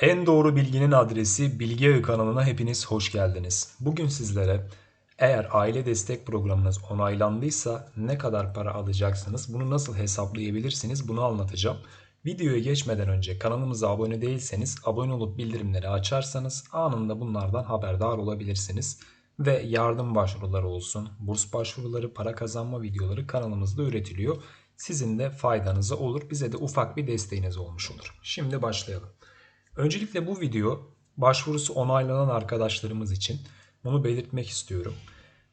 En doğru bilginin adresi Bilgi Ağı kanalına hepiniz hoş geldiniz. Bugün sizlere eğer aile destek programınız onaylandıysa ne kadar para alacaksınız, bunu nasıl hesaplayabilirsiniz bunu anlatacağım. Videoya geçmeden önce kanalımıza abone değilseniz abone olup bildirimleri açarsanız anında bunlardan haberdar olabilirsiniz. Ve yardım başvuruları olsun, burs başvuruları, para kazanma videoları kanalımızda üretiliyor. Sizin de faydanıza olur, bize de ufak bir desteğiniz olmuş olur. Şimdi başlayalım. Öncelikle bu video başvurusu onaylanan arkadaşlarımız için bunu belirtmek istiyorum.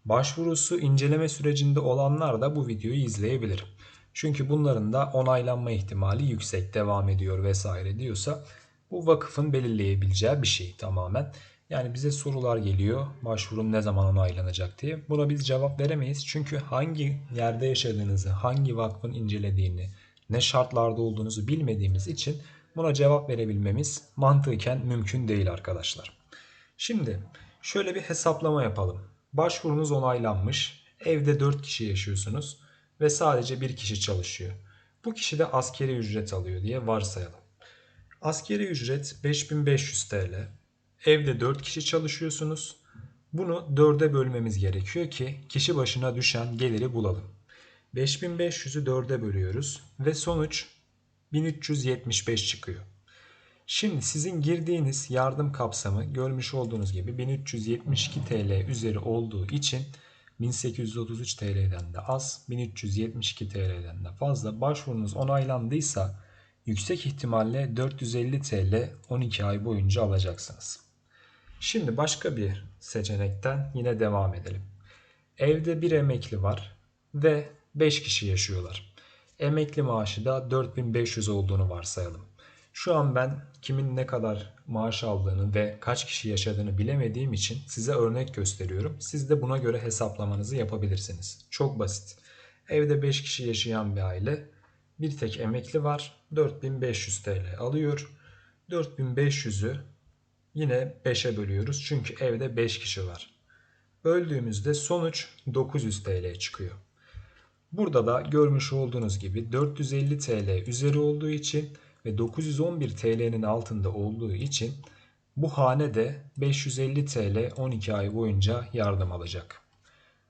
Başvurusu inceleme sürecinde olanlar da bu videoyu izleyebilir. Çünkü bunların da onaylanma ihtimali yüksek devam ediyor vesaire diyorsa bu vakıfın belirleyebileceği bir şey tamamen. Yani bize sorular geliyor başvurun ne zaman onaylanacak diye. Buna biz cevap veremeyiz. Çünkü hangi yerde yaşadığınızı, hangi vakfın incelediğini, ne şartlarda olduğunuzu bilmediğimiz için buna cevap verebilmemiz mantıken mümkün değil arkadaşlar. Şimdi şöyle bir hesaplama yapalım. Başvurunuz onaylanmış. Evde 4 kişi yaşıyorsunuz ve sadece bir kişi çalışıyor. Bu kişi de askeri ücret alıyor diye varsayalım. Askeri ücret 5500 TL. Evde 4 kişi çalışıyorsunuz. Bunu 4'e bölmemiz gerekiyor ki kişi başına düşen geliri bulalım. 5500'ü 4'e bölüyoruz ve sonuç 1375 çıkıyor. Şimdi sizin girdiğiniz yardım kapsamı görmüş olduğunuz gibi 1372 TL üzeri olduğu için 1833 TL'den de az, 1372 TL'den de fazla başvurunuz onaylandıysa yüksek ihtimalle 450 TL 12 ay boyunca alacaksınız. Şimdi başka bir seçenekten yine devam edelim. Evde bir emekli var ve 5 kişi yaşıyorlar. Emekli maaşı da 4500 olduğunu varsayalım. Şu an ben kimin ne kadar maaş aldığını ve kaç kişi yaşadığını bilemediğim için size örnek gösteriyorum. Siz de buna göre hesaplamanızı yapabilirsiniz. Çok basit. Evde 5 kişi yaşayan bir aile. Bir tek emekli var. 4500 TL alıyor. 4500'ü yine 5'e bölüyoruz. Çünkü evde 5 kişi var. Böldüğümüzde sonuç 900 TL çıkıyor. Burada da görmüş olduğunuz gibi 450 TL üzeri olduğu için ve 911 TL'nin altında olduğu için bu hane de 550 TL 12 ay boyunca yardım alacak.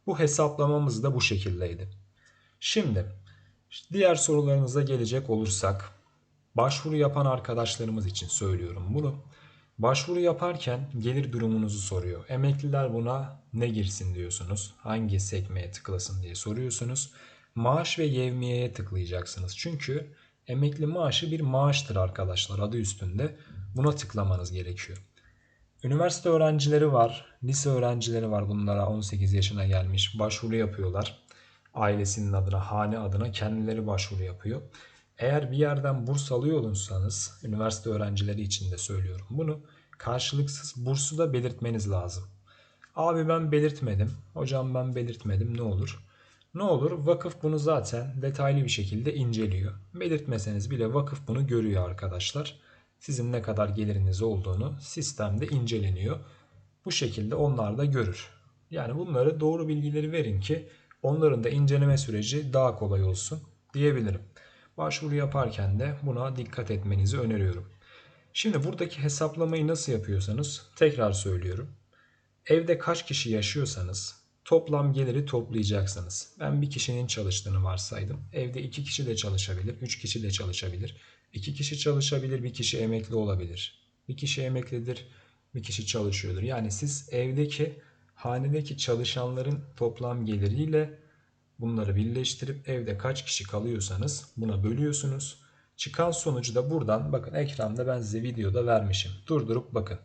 Bu hesaplamamız da bu şekildeydi. Şimdi diğer sorularınıza gelecek olursak başvuru yapan arkadaşlarımız için söylüyorum bunu. Başvuru yaparken gelir durumunuzu soruyor. Emekliler buna ne girsin diyorsunuz. Hangi sekmeye tıklasın diye soruyorsunuz. Maaş ve yevmiyeye tıklayacaksınız. Çünkü emekli maaşı bir maaştır arkadaşlar adı üstünde. Buna tıklamanız gerekiyor. Üniversite öğrencileri var, lise öğrencileri var bunlara 18 yaşına gelmiş başvuru yapıyorlar. Ailesinin adına, hane adına kendileri başvuru yapıyor. Eğer bir yerden burs alıyorsanız, üniversite öğrencileri için de söylüyorum bunu, karşılıksız bursu da belirtmeniz lazım. Abi ben belirtmedim, hocam ben belirtmedim ne olur? Ne olur? Vakıf bunu zaten detaylı bir şekilde inceliyor. Belirtmeseniz bile vakıf bunu görüyor arkadaşlar. Sizin ne kadar geliriniz olduğunu sistemde inceleniyor. Bu şekilde onlar da görür. Yani bunları doğru bilgileri verin ki onların da inceleme süreci daha kolay olsun diyebilirim. Başvuru yaparken de buna dikkat etmenizi öneriyorum. Şimdi buradaki hesaplamayı nasıl yapıyorsanız tekrar söylüyorum. Evde kaç kişi yaşıyorsanız toplam geliri toplayacaksınız. Ben bir kişinin çalıştığını varsaydım. Evde iki kişi de çalışabilir, üç kişi de çalışabilir. İki kişi çalışabilir, bir kişi emekli olabilir. Bir kişi emeklidir, bir kişi çalışıyordur. Yani siz evdeki, hanedeki çalışanların toplam geliriyle bunları birleştirip evde kaç kişi kalıyorsanız buna bölüyorsunuz. Çıkan sonucu da buradan bakın ekranda ben size videoda vermişim. Durdurup bakın.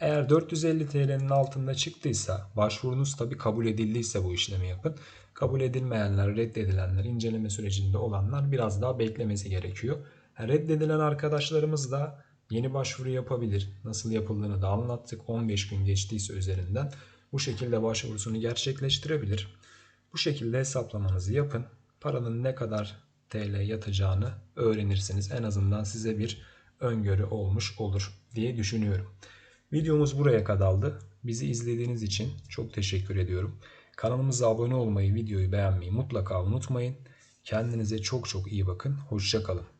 Eğer 450 TL'nin altında çıktıysa başvurunuz tabi kabul edildiyse bu işlemi yapın. Kabul edilmeyenler, reddedilenler, inceleme sürecinde olanlar biraz daha beklemesi gerekiyor. Reddedilen arkadaşlarımız da yeni başvuru yapabilir. Nasıl yapıldığını da anlattık. 15 gün geçtiyse üzerinden bu şekilde başvurusunu gerçekleştirebilir. Bu şekilde hesaplamanızı yapın. Paranın ne kadar TL yatacağını öğrenirsiniz. En azından size bir öngörü olmuş olur diye düşünüyorum. Videomuz buraya kadardı. Bizi izlediğiniz için çok teşekkür ediyorum. Kanalımıza abone olmayı, videoyu beğenmeyi mutlaka unutmayın. Kendinize çok çok iyi bakın. Hoşçakalın.